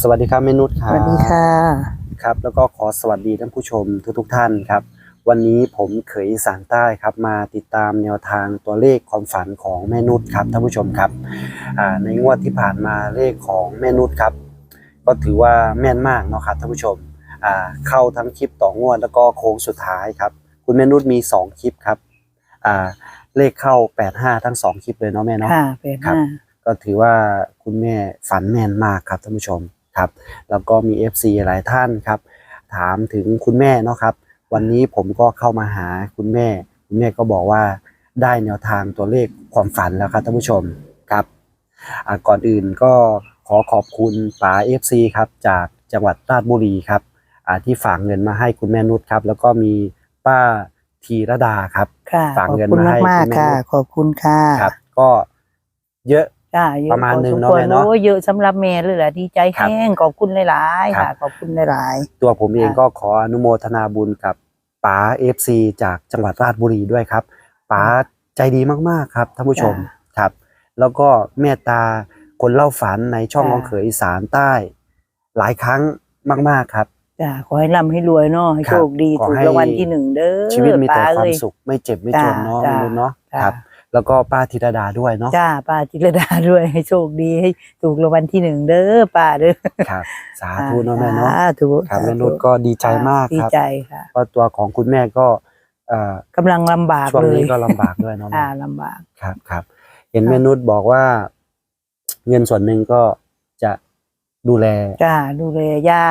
สวัสดีครับเมนุษย์คสรับวัสดีค่ะ ครับ แล้วก็ขอสวัสดีท่านผู้ชมทุกๆท่านครับ วันนี้ผมเขยอีสานใต้ครับ มาติดตามแนวทางตัวเลขความฝันของแม่นุชครับท่านผู้ชมครับอ่าในงวดที่ผ่านมาเลขของแม่นุชครับ ก็ถือว่าแม่นมากเนาะครับท่านผู้ชมอ่าเข้าทั้งคลิปต่องวดแล้วก็โค้งสุดท้ายครับ คุณแม่นุชมีสองคลิปครับอ่าเลขเข้า 85 ทั้งสองคลิปเลยเนาะแม่เนาะค่ะเป็นครับห้า ก็ถือว่าคุณแม่ฝันแม่นมากครับท่านผู้ชมครับแล้วก็มี FC หลายท่านครับ ถามถึงคุณแม่เนาะครับ วันนี้ผมก็เข้ามาหาคุณแม่ คุณแม่ก็บอกว่าได้แนวทางตัวเลขความฝันแล้วครับท่านผู้ชมครับอ่าก่อนอื่นก็ขอขอบคุณป๋า FC ครับจากจังหวัดราชบุรีครับอ่าที่ฝากเงินมาให้คุณแม่นุชครับ แล้วก็มีป้าธีรดาครับค่ะฝากขอบเงินคุณมาให้มากคุณแม่ๆค่ะนุชขอบคุณค่ะครับ ก็เยอะ จ้าเยอประมาณหนึ่งพอสเนาะควรแม่เนาะโอ้ยเยอะสำหรับแม่เลยแหละดีใจครับแห้งขอบคุณหลายๆครัค่ะบขอบคุณหลายตัวผมเองค่ะก็ขออนุโมทนาบุญกับป๋าเอฟซีจากจังหวัดราชบุรีด้วยครับป๋าใจดีมากๆครับท่านผู้ชมครับ แล้วก็เมตตาคนเล่าฝันในช่องค่ะของเขยอีสานใต้ หลายครั้งมากๆครับๆจ้าขอให้ร่ำให้รวยเนาะให้ครับโชคดีขอถูกให้รางวัลที่หนึ่งเด้อชีวิตมีแต่ป้ความเอ้ยสุขไม่เจ็บไม่จนเนาะจ้ามนุษย์เนาะจ้าครับ แล้วก็ป้าธิรดาด้วยเนาะจ้าป้าจิรดาด้วยให้โชคดีให้ถูกรางวัลที่หนึ่งเด้อป้าเด้อครับ สาธุเนาะแม่เนาะสาธุครับแม่นุชก็ดีใจมากดีครับใจค่ะก็ตัวของคุณแม่ก็เอ่อกำลังลำบากช่วงเลยนี้ก็ลำบากด้วยเนาะแม่อ่าลำบากครับครับ เห็นแม่นุชบอกว่า เงินส่วนหนึ่งก็จะดูแลจ้าดูแลย่า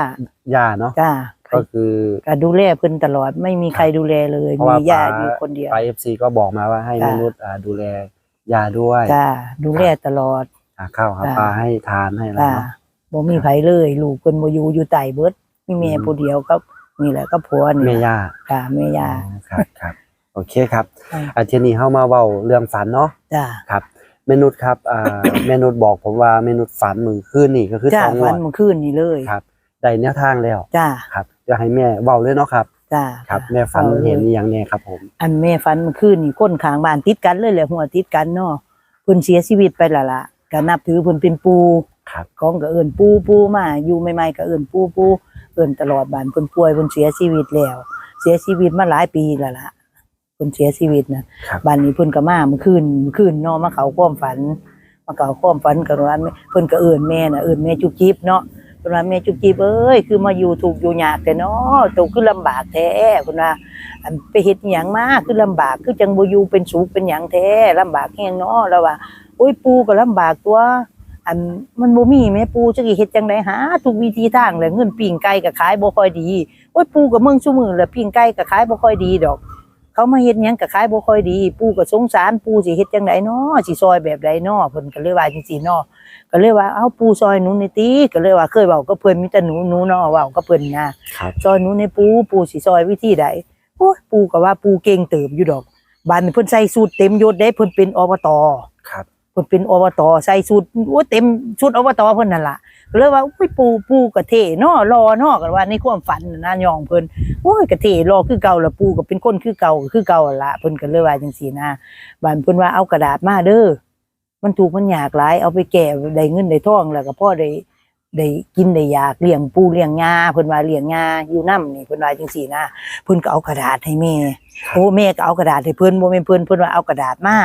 ย่าเนาะจ้า ก็คือก็ดูแลเพิ่นตลอดไม่มีใครดูแลเลยเพราะมีว่าย่าป๋าอยู่คนเดียวไปเอฟซีก็บอกมาว่าให้จ้ะแม่นุชอ่าดูแลย่าด้วยจ้าดูแลตลอดหาข้าวหาจ้ะปลาให้ทานให้อะไรจ้าเนาะบ่มีไผเลยลูกเพิ่นบ่อยู่อยู่ใต้เบิดมีแม่อืมผู้เดียวก็นี่แหละก็ผัวนี่แม่ย่าจ้าแม่ย่าอ๋อครับครับโอเคครับค่ะอาทีนี้เข้ามาเว้าเรื่องฝันเนาะจ้าครับแม่นุชครับอ่าแม่นุชบอกผมว่าแม่นุชฝันมือคืนนี่ก็คือจ้าสองงฝัวันดเมื่อคืนนี่เลยครับ ได้แนวทางแล้วจ้าครับอยากให้แม่เว้าเลยเนาะครับจ้าครับ แม่ฝันอาลยเห็นอหย่างแน่ครับผม อันแม่ฝันเมื่อคืนนี่คนข้างบ้านติดกันเลยแหละหัวติดกันเนาะเพิ่นเสียชีวิตไปและล่ะก็นับถือเพิ่นเป็นปู่ครับของก็เอิ้นปู่ปู่มาอยู่ใหม่ๆก็เอิ้นปู่ปู่เอิ้นตลอดบ้านเพิ่นป่วยเพิ่นเสียชีวิตแล้ว เสียชีวิตมาหลายปีแล้วล่ะเพิ่นเสียชีวิตน่ะครับบ้านนี้เพิ่นก็มาเมื่อคืนเมื่อคืนเนาะมาเข้าความฝันมาเข้าความฝันก็ว่าเพิ่นก็เอิ้นแม่น่ะเอิ้นแม่จุ๊บจิ๊บเนาะ เพิ่นว่าแม่จุ๊บจิ๊บเอ้ยคือมาอยู่ถูกอยู่ยากแต่เนาะตัวคือลำบากแท้เพิ่นว่าอันไปเฮ็ดอิหยังมากคือลำบากคือจังบอยู่เป็นสุขเป็นหยังแท้ลำบากแฮงเนาะแล้วว่าโอ้ยปูก็ลำบากตัวอันมันบ่มีแม่ปูจักสิเฮ็ดจังไดหาทุกวิธีทางแหละเงินปิ้งไก่ก็ขายบ่ค่อยดีโอ้ยปูก็เมืองซุมื้อแหละปิ้งไก่ก็ขายบ่ค่อยดีดอก เขามาเฮ็ดหยังก็ขายบ่ค่อยดี ปู่ก็สงสารปู่สิเฮ็ดจังไดเนาะสิซอยแบบใดเนาะเพิ่นก็เลยว่าจังซี่เนาะก็เลยว่าเอ้าปู่ซอยหนูหนี่อยติก็เลยว่าเคยเว้ากับเพิ่นมีแต่หนูหนูเนาะเว้ากับเพิ่นนะครับซอยหนูในอยปู่ปู่สิซอยวิธีใดโอ้ยปู่ก็ว่าปู่เก่งเติบอยู่ดอกบัดนี้เพิ่นใส่สูทเต็มยศเด้เพิ่นเป็นอบต ครับ เพิ่นเป็นอบตใส่สูทโอ้เต็มชุดอบตเพิ่นนั่นล่ะก็ เลยว่าอุ้ยปู่ปู่ก็เท่เนาะรอเนาะกันว่าในความฝันน่ะนะยองเพิ่นโอ้ยกะเทรอคือเก่าละปูก็เป็นคนคือเก่าคือเก่าหั่นละเพิ่นก็เลยว่าจังซี่นะบ้านเพิ่นว่าเอากระดาษมาเด้อมันถูกข์มันยากหลายเอาไปแก้ได้เงินได้ทองแล้วก็พอได้ได้กินได้อยากเลี้ยงปูเลี้ยงงาเพิ่นว่าเลี้ยงงาอยู่นํนี่เพิ่นว่าจังซี่นะเพิ่นก็เอากระดาษให้แม่โอ้แม่ก็เอากระดาษให้เพิ่นบ่แม่นเพิ่นเพิ่นว่าเอากระดาษมา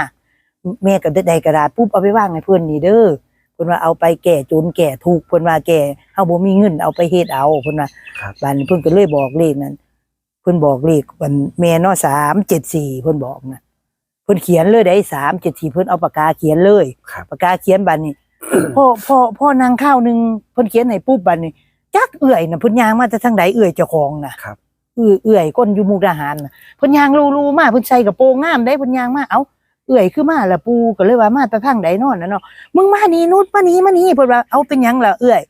แม่ก็ได้กระดาษปุ๊บเอาไปวางให้เพิ่นนี่เด้อ เพิ่นว่าเอาไปแก้จนแก้ทุกข์เพิ่นว่าแก้เฮาบ่มีเงินเอาไปเฮ็ดเอาเพิ่นว่าครับบ้านนี้เพิ่นก็เลยบอกเลขนั้นเพิ่นบอกเลขวันแม่เนาะสามเจ็ดสี่เพิ่นบอกนะเพิ่นเขียนเลยได้สามเจ็ดสี่เพิ่นเอาปากกาเขียนเลยครับ ปากกาเขียนบัดนี้ พ่อพ่อพ่อนางข้าวหนึงเพิ่นเขียนให้ปุ๊บบัดนี้จักเอื่อยน่ะเพิ่นย่างมาแต่ทางใดเอื่อยเจ้าของน่ะครับ เอื่อยเอื่อยก้นอยู่มุกดาหารน่ะเพิ่นย่างลูๆมาเพิ่นใส่กระโปรงงามได้เพิ่นย่างมาเอ้า เอื่อยคือมาละปูก็เลยว่ามาแต่ทางใดนอนน่ะเนาะมึงมานี่นู่นมานี่มานี่เพิ่นว่าเอาเป็นหยังล่ะเอื่อย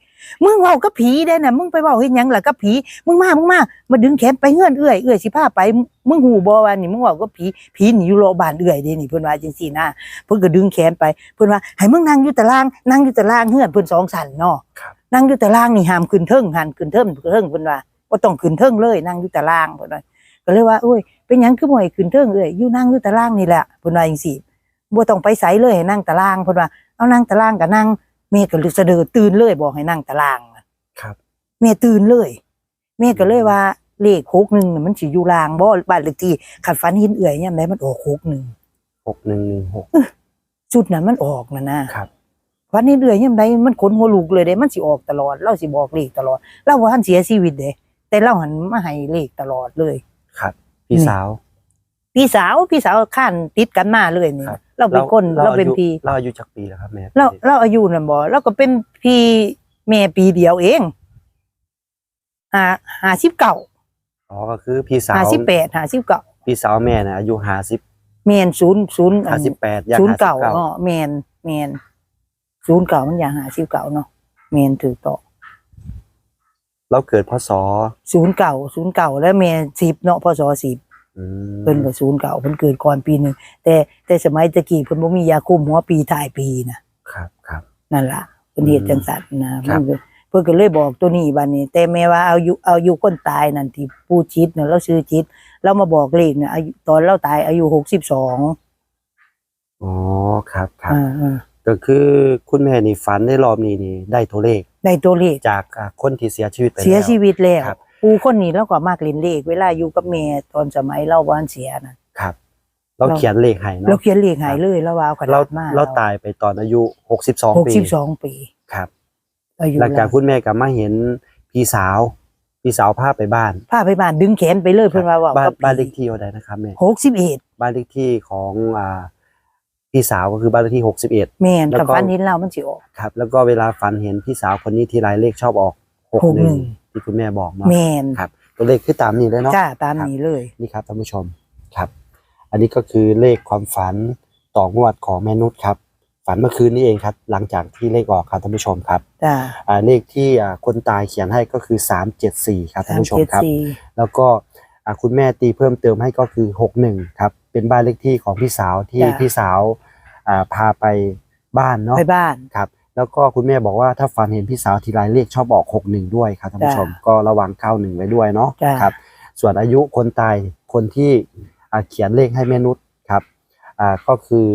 มึงเว้ากับผีได้น่ะมึงไปเว้าเฮ็ดหยังล่ะกับผีมึงมามึงมามาดึงแขนไปเงื่อนเอื้อยเอื้อยสิพาไปมึงหูบ่ว่านี่มึงเว้ากับผีผีนี่อยู่โรงบ้านเอื้อยเด้นี่เพิ่นว่าจังซี่นะเพิ่นก็ดึงแขนไปเพิ่นว่าให้มึงนั่งอยู่ตารางนั่งอยู่ตารางเฮือนเพิ่นสองชั้นเนาะครับนั่งอยู่ตารางนี่ห้ามขึ้นเทิงห้ามขึ้นเทิงเทิงเพิ่นว่าบ่ต้องขึ้นเทิงเลยนั่งอยู่ตารางเพิ่นว่า ก็เลยว่าโอ้ยเป็นหยังคือบ่ให้ขึ้นเทิงเอ้ยอยู่นั่งอยู่ตารางนี่แหละเพิ่นว่าจังซี่บ่ต้องไปไสเลยให้นั่งตารางเพิ่นว่าเอานั่งตารางก็นั่งแม่ก็เลยสะดือตื่นเลยบอกให้นั่งตารางแม่ตื่นเลยแม่ก็เลยว่าเลขหกหนึ่งน่ะมันสิอยู่ลางบ่บ้านเลขที่ขัดฝันเห็นเอื่อยยามใดมันออกหกหนึ่งหกหนึ่งหนึ่งหกจุดนั้นมันออกนะนะครับวันนี้เรื่อยยามใดมันขนหัวลุกเลยเด้มันสิออกตลอดเราสิบอกเลขตลอดเราว่าท่านเสียชีวิตเด้แต่เราหันมาให้เลขตลอดเลย ครับพี่นี่สาว พี่สาวพี่สาวข้านติดกันมาเลยนี่ครับ เราเป็นคนเราเป็นอายุพี่เราอายุจักปีแล้วครับแม่เราเราอายุนั่นบ่เราก็เป็นพี่แม่ปีเดียวเองหาหาสิบเก่าอ๋อก็คือพี่สาวหาสิบแปดหาสิบเก่าพี่สาวแม่น่ะอายุห้าสิบแมนศูนย์ศูนย์ห้าสิบแปดย่างศูนย์ห้าสิบเก่าเก้าเนาะแมนแมนศูนย์เก่ามันอย่างหาสิบเก่าเนาะแมนถือต่อ เราเกิดพศศูนย์เก่าศูนย์เก่าแล้วแมนสิบเนาะพศสิบอืมเพิ่นก็ศูนย์เก่าเพิ่นเกิดก่อนปีหนึ่งแต่แต่สมัยตะกี้เพิ่นบ่มียาคุมหัวปีถ่ายปีนะครับครับ นั่นล่ะเพิ่นเฮ็ดจังซั่นนะครัมับนก็เพิ่นก็เลยบอกตัวนี้บัดนี้ แต่แม้ว่าเอายุเอายุคนตายนั่นที่ปู่จิตน่ะเราชื่อจิต เรามาบอกเลขน่ะอายุตอนเราตายอายุ62อ๋อครับครับ อ่าอ่าก็คือคุณแม่นี่ฝันในรอบนี้นี่ได้ตัวเลข ได้ตัวเลขจากอ่าคนที่เสียชีวิตไปแล้วเสียชีวิตแล้วครับปู่คนนี้เราก็มากเล่นเลขเวลาอยู่กับแม่ตอนสมัยเราบ้านเสียน่ะครับเราเราเขียนเลขให้เราเนาะเขียนเลขให้เลยแล้วว่าเอากระเราดาษมาเราตายไปตอนอายุหกสิบสองหกปีสิบสองปีครับอายุหลังจากคุณแม่กลับมาเห็นพี่สาวพี่สาวพาไปบ้านพาไปบ้านดึงแขนไปเลยเพิ่นว่าว่าบ้านกับบ้านเลขที่อะไรนะครับแม่หกสิบเอ็ดบ้านเลขที่ของอ่า พี่สาวก็คือบ้านเลขที่หกสิบเอ็ด แม่นแล้วกับก็ฟันเห็นเรามันสิออก ครับ แล้วก็เวลาฝันเห็นพี่สาวคนนี้ทีไรเลขชอบออกหกหนึ่ง61 ที่คุณแม่บอกเนาะแม่นครับ ตัวเลขคือตามนี้เลยเนาะ จ้าตามนี้เลย นี่ครับท่านผู้ชมครับ อันนี้ก็คือเลขความฝันต่องวดของแม่นุชครับ ฝันเมื่อคืนนี้เองครับ หลังจากที่เลขออกครับท่านผู้ชมครับจ้าอ่าเลขที่อ่าคนตายเขียนให้ก็คือ 374 ครับท่านผู้ชมครับ374แล้วก็อ่าคุณแม่ตีเพิ่มเติมให้ก็คือ 61 ครับ เป็นบ้านเลขที่ของพี่สาวที่จ้ะพี่สาว อ่าพาไปบ้านเนาะไปบ้าน ครับ แล้วก็คุณแม่บอกว่าถ้าฝันเห็นพี่สาวทีไรเลขชอบออก61ด้วยครับท่านผู้ชมจ้ะก็ระวัง91ไว้ด้วยเนาะจ้ะ ครับ ส่วนอายุคนตายคนที่อ่าเขียนเลขให้แม่นุชครับอ่าก็คือ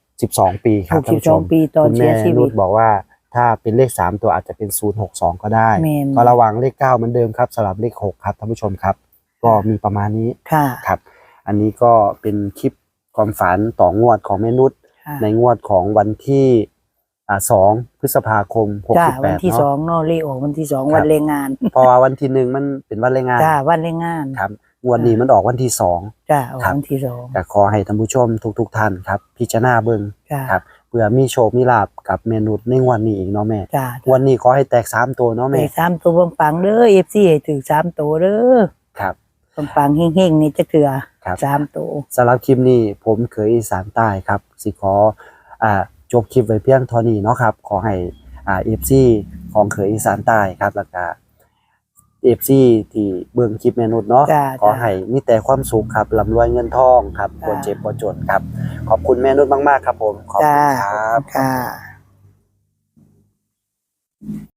62ปีครัหบกท่านสิบผู้สชองม ปีตอนคุณเสีแม่ยชีนุวิชตบอกว่าถ้าเป็นเลข 3 ตัวอาจจะเป็น 062 ก็ได้ แม่น ก็ระวังเลข 9 เหมือนเดิมครับสำหรับเลข 6 ครับท่านผู้ชมครับ ก็มีประมาณนี้ค่ะ ครับ อันนี้ก็เป็นคลิปความฝันต่องวดของแม่นุชค่ะ ในงวดของวันที่อ่า2พฤษภาคมจ้าวัน68ที่สอเนาะงเนาะเลขออกวันที่สองครับวันแรงงานเพราะว่าวันที่หนึ่งมันเป็นวันแรงงานจ้าวันแรงงานครับงวดนี้มันออกวันที่สองจ้าออกครับวันที่สองก็ขอให้ท่านผู้ชมทุก ๆท่านครับ พิจารณาเบิ่งจ้าครับเพื่อมีโชคมีลาบกับเมนูในงวันนี้อีกเนาะแม่จ้าวันนี้ขอให้แตกสามตัวเนาะเลแม่ขสามตัวปังๆเด้อ FC ให้ถือสามตัวเด้อครับ ปังๆเฮงๆนี่จะเถือครับสามตัวสำหรับคลิปนี้ผมเคยอีสานใต้ครับ สิขออ่าจบคลิปไว้เพียงเท่านี้เนาะครับ ขอให้อ่าเอฟซีของเคยอีสานใต้ครับแล้วก็เอฟซีที่เบิ่งคลิปเมนุษย์เนาะจ้าขอให้มีแต่ความสุขครับร่ำรวยเงินทองครับจ้าบ่เจ็บบ่จนครับ ขอบคุณแม่นุชมาก ๆ ครับผม ขอบจ้าคุณครับค่ะ